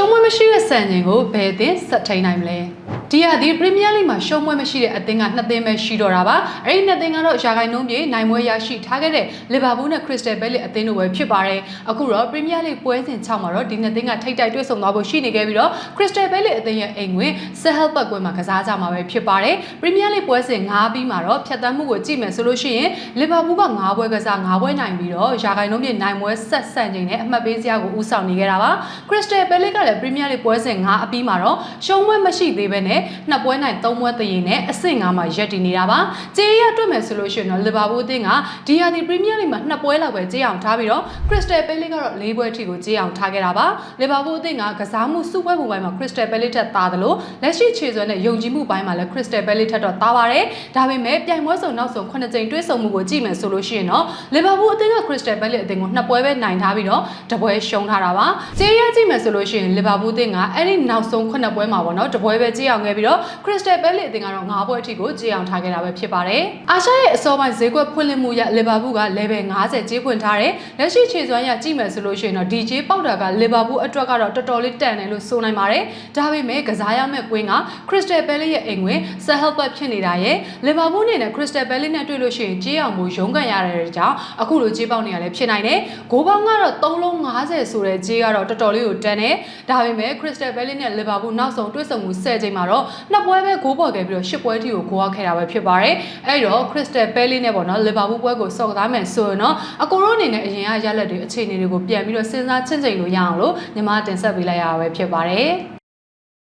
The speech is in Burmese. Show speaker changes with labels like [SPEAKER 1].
[SPEAKER 1] ုံးမွေးမရှိတဲ့စံချိန်ကိုဘယ်အသင်းဆက်ထိန်နိုင်မလဲ ဒီဟာဒီပရီးမီးယားလိမှာရှုံးမွေးမရှိတဲ့အသင်းကနှစ်သင်းပဲရှိတော့တာပါအဲ့ဒီနှစ်သင်းကတော့ရာဂိုင်နှုန်းပြေနိုင်မွေးရရှိထားခဲ့တဲ့လီဗာပူးနဲ့ခရစ္စတယ်ဘဲလစ်အသင်းတို့ပဲဖြစ်ပါတယ်အခုတော့ပရီးမီးယားလိပွဲစဉ်6မှာတော့ဒီနှစ်သင်းကထိပ်တိုက်တွေ့ဆုံသွားဖို့ရှိနေခဲ့ပြီးတော့ခရစ္စတယ်ဘဲလစ်အသင်းရဲ့အိမ်ဝင်ဆယ်ဟယ်ဘတ်ကွဲမှာကစားကြမှာပဲဖြစ်ပါတယ်ပရီးမီးယားလိပွဲစဉ်9ပြီးမှာတော့ဖြတ်သန်းမှုကိုကြည့်မယ်ဆိုလို့ရှိရင်လီဗာပူးက9ပွဲကစား9ပွဲနိုင်ပြီးတော့ရာဂိုင်နှုန်းပြေနိုင်မွေးဆက်ဆန့်ချိန်နဲ့အမှတ်ပေးစရာကိုဦးဆောင်နေခဲ့တာပါခရစ္စတယ်ဘဲလစ်ကလည်းပရီးမီးယားလိပွဲစဉ်9အပြီးမှာတော့ရှုံးပွဲမရှိသေးဘဲနဲ့နှစ်ပွဲနိုင်3ပွဲတည်ရင်နဲ့အဆင့်9မှာရပ်တည်နေတာပါကြေးရတွေ့မယ်ဆိုလို့ရှိရင်တော့လီဗာပူးအသင်းကဒီယာဒီပရီးမီးယားလိမှာနှစ်ပွဲလောက်ပဲကြေးအောင်ထားပြီးတော့ခရစ္စတယ်ဘဲလစ်ကတော့၄ပွဲအထိကိုကြေးအောင်ထားခဲ့တာပါလီဗာပူးအသင်းကကစားမှုစုပွဲပုံပိုင်းမှာခရစ္စတယ်ဘဲလစ်ထက်သားတယ်လို့လက်ရှိခြေစွမ်းနဲ့ယုံကြည်မှုပိုင်းမှာလည်းခရစ္စတယ်ဘဲလစ်ထက်တော့သားပါတယ်ဒါပေမဲ့ပြိုင်ပွဲစုံနောက်ဆုံး9ကြိမ်တွေ့ဆုံမှုကိုကြည့်မယ်ဆိုလို့ရှိရင်တော့လီဗာပူးအသင်းကခရစ္စတယ်ဘဲလစ်အသင်းကိုနှစ်ပွဲပဲနိုင်ထားပြီးတော့တပွဲရှုံးထားတာပါကြေးရကြည့်မယ်ဆိုလို့ရှိရင်လီဗာပူးအသင်းကအဲ့ဒီနောက်ဆုံး9ပွဲမှာပေါ့နော်တပွဲပဲကြေးအောင်ခဲ့ပြီးတော့ခရစ္စတယ်ဘဲလစ်အသင်းကတော့9ပွဲအထိကိုကြေးအောင်ထားခဲ့တာပဲဖြစ်ပါတယ်အာရှရဲ့အစောပိုင်းဈေးကွက်ဖွင့်လှစ်မှုရလီဗာပူးက level 50ကြေးဖွင့်ထားတယ်လက်ရှိခြေစွမ်းရကြည့်မယ်ဆိုလို့ရှိရင်တော့ DJ ပေါက်တာကလီဗာပူးအတွက်ကတော့တော်တော်လေးတန်တယ်လို့ဆိုနိုင်ပါတယ်ဒါပေမဲ့ကစားရမယ့်ကွင်းကခရစ္စတယ်ဘဲလစ်ရဲ့အိမ်ဝင်ဆယ်ဟယ်ဘတ်ဖြစ်နေတာရဲ့လီဗာပူးအနေနဲ့ခရစ္စတယ်ဘဲလစ်နဲ့တွေ့လို့ရှိရင်ကြေးအောင်မှုရုန်းကန်ရတဲ့ကြောင့်အခုလိုကြေးပေါက်နေရလဲဖြစ်နိုင်တယ်ဂိုးပေါင်းကတော့3လုံး50ဆိုတဲ့ကြေးကတော့တော်တော်လေးကိုတန်တယ်ဒါပေမဲ့ခရစ္စတယ်ဘဲလစ်နဲ့လီဗာပူးနောက်ဆုံးတွေ့ဆုံမှု10ချိန်မှာတော့နှစ်ပွဲပဲဂိုးပေါ်ခဲ့ပြီးတော့10ပွဲထိကိုဂိုးရောက်ခဲ့တာပဲဖြစ်ပါတယ်အဲ့တော့ခရစ္စတယ်ဘဲလစ်နဲ့ပေါ့နော်လီဗာပူးပွဲကိုစော်ကားမယ်ဆိုရင်တော့အကိုတို့အနေနဲ့အရင်ကရလက်တွေအခြေအနေတွေကိုပြန်ပြီးတော့စဉ်းစားချင့်ချိန်လို့ရအောင်လို့ညီမတင်ဆက်ပေးလိုက်ရတာပဲဖြစ်ပါတယ်